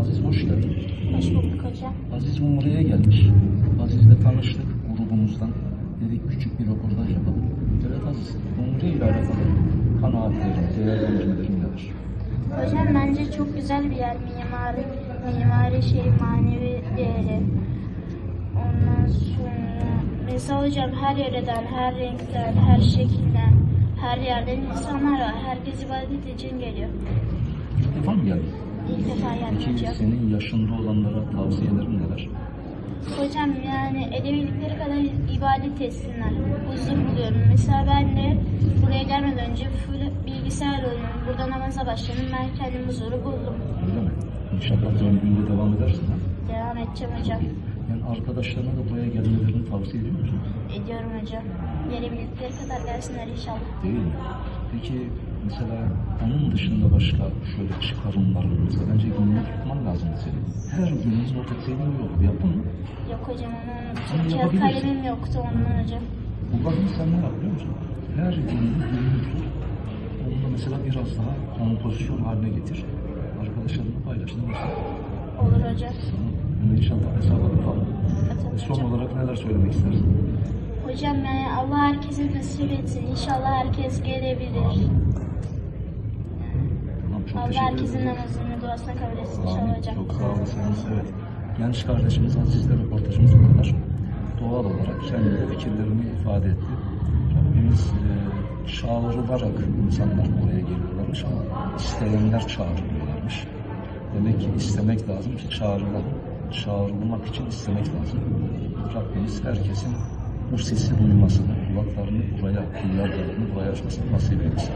Aziz hoş geldin. Hoş bulduk hocam. Aziz Umre'ye gelmiş. Aziz'le tanıştık grubumuzdan. Dedik küçük bir röportaj yapalım. Evet Aziz, Umre ile alakalı kanaatlerin, değerlendirmelerin neler? Hocam bence çok güzel bir yer. Mimari, mimari şey, manevi değeri. Ondan sonra mesela hocam her yöreden, her renkten, her şekilden, her yerden insanlar var. Herkes ibadet için geliyor. İlk defa mı geldin? Hocam. senin yaşında olanlara tavsiyelerin neler? Hocam yani edebildikleri kadar ibadet etsinler. Huzur buluyorum. Mesela ben de buraya gelmeden önce full bilgisayar oynuyorum. Burada namaza başladım. Ben kendim huzuru buldum. Öyle mi? İnşallah döndüğünde devam edersin ha? Devam edeceğim hocam. Yani arkadaşlarına da buraya gelmelerini tavsiye ediyor musun? Ediyorum hocam. Gelebildikleri kadar gelsinler inşallah. Değil mi? Peki mesela onun dışında başka şöyle çıkarımlar mesela bence günlük tutman lazım senin. Her gün not ettiğin yok. Yaptın mı? Yok hocam onu Onu unuttum. Kağıt yapabilirsin. kalemim yoktu ondan hocam. Bu bakın sen ne yap biliyor musun? Her gün günlük tut. Onunla mesela biraz daha kompozisyon haline getir. Arkadaşlarınla paylaş. Ne olursa. Olur hocam. Bunu inşallah hesaba tutalım. Atalım Son olarak neler söylemek istersin? Hocam yani Allah herkese nasip etsin. İnşallah herkes gelebilir. Tamam, çok Allah herkesin namazını duasına kabul etsin inşallah hocam. Çok sağ olasınız. Evet. Genç kardeşimiz Aziz'le röportajımız bu kadar. Doğal olarak kendi fikirlerini ifade etti. Rabbimiz e, çağrılarak insanlar buraya geliyorlarmış ama isteyenler çağrılıyorlarmış. Demek ki istemek lazım ki çağrılan, çağrılmak için istemek lazım. Rabbimiz herkesin bu sesi duymasını, kulaklarını buraya, duyarlarını buraya açmasını nasip etsin.